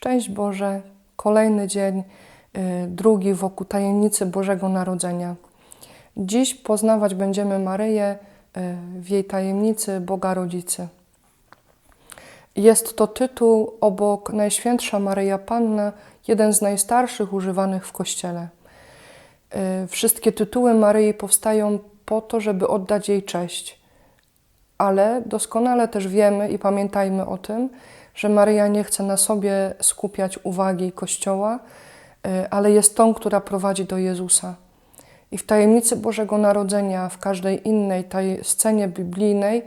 Szczęść Boże, kolejny dzień, y, drugi wokół tajemnicy Bożego Narodzenia. Dziś poznawać będziemy Maryję y, w jej tajemnicy Boga Rodzicy. Jest to tytuł obok Najświętsza Maryja Panna, jeden z najstarszych używanych w Kościele. Y, Wszystkie tytuły Maryi powstają po to, żeby oddać jej cześć. Ale doskonale też wiemy i pamiętajmy o tym, że Maryja nie chce na sobie skupiać uwagi Kościoła, y, ale jest tą, która prowadzi do Jezusa. I w tajemnicy Bożego Narodzenia, w każdej innej tej scenie biblijnej, y,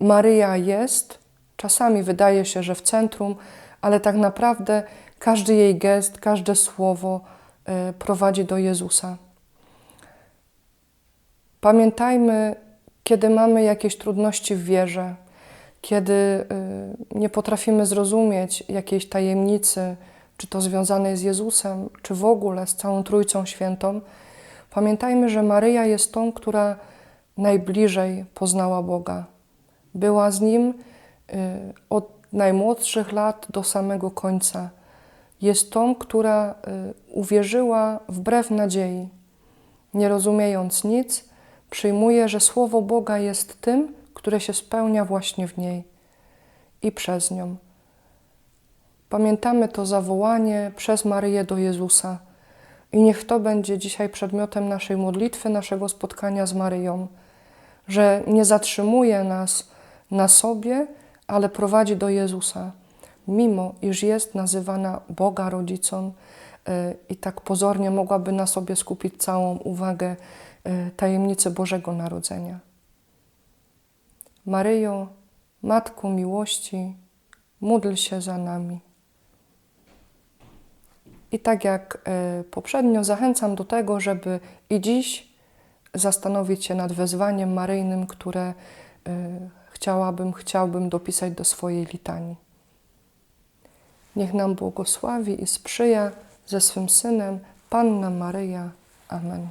Maryja jest, czasami wydaje się, że w centrum, ale tak naprawdę każdy jej gest, każde słowo y, prowadzi do Jezusa. Pamiętajmy, kiedy mamy jakieś trudności w wierze, kiedy y, nie potrafimy zrozumieć jakiejś tajemnicy, czy to związanej z Jezusem, czy w ogóle z całą Trójcą Świętą, pamiętajmy, że Maryja jest tą, która najbliżej poznała Boga. Była z Nim y, od najmłodszych lat do samego końca. Jest tą, która y, uwierzyła wbrew nadziei. Nie rozumiejąc nic, przyjmuje, że Słowo Boga jest tym, które się spełnia właśnie w niej i przez nią. Pamiętamy to zawołanie przez Maryję do Jezusa. I niech to będzie dzisiaj przedmiotem naszej modlitwy, naszego spotkania z Maryją, że nie zatrzymuje nas na sobie, ale prowadzi do Jezusa, mimo iż jest nazywana Boga rodzicą i tak pozornie mogłaby na sobie skupić całą uwagę y, tajemnicy Bożego Narodzenia. Maryjo, Matko miłości, módl się za nami. I tak jak y, poprzednio, zachęcam do tego, żeby i dziś zastanowić się nad wezwaniem maryjnym, które chciałabym, chciałbym dopisać do swojej litanii. Niech nam błogosławi i sprzyja ze swym Synem Panna Maryja. Amen.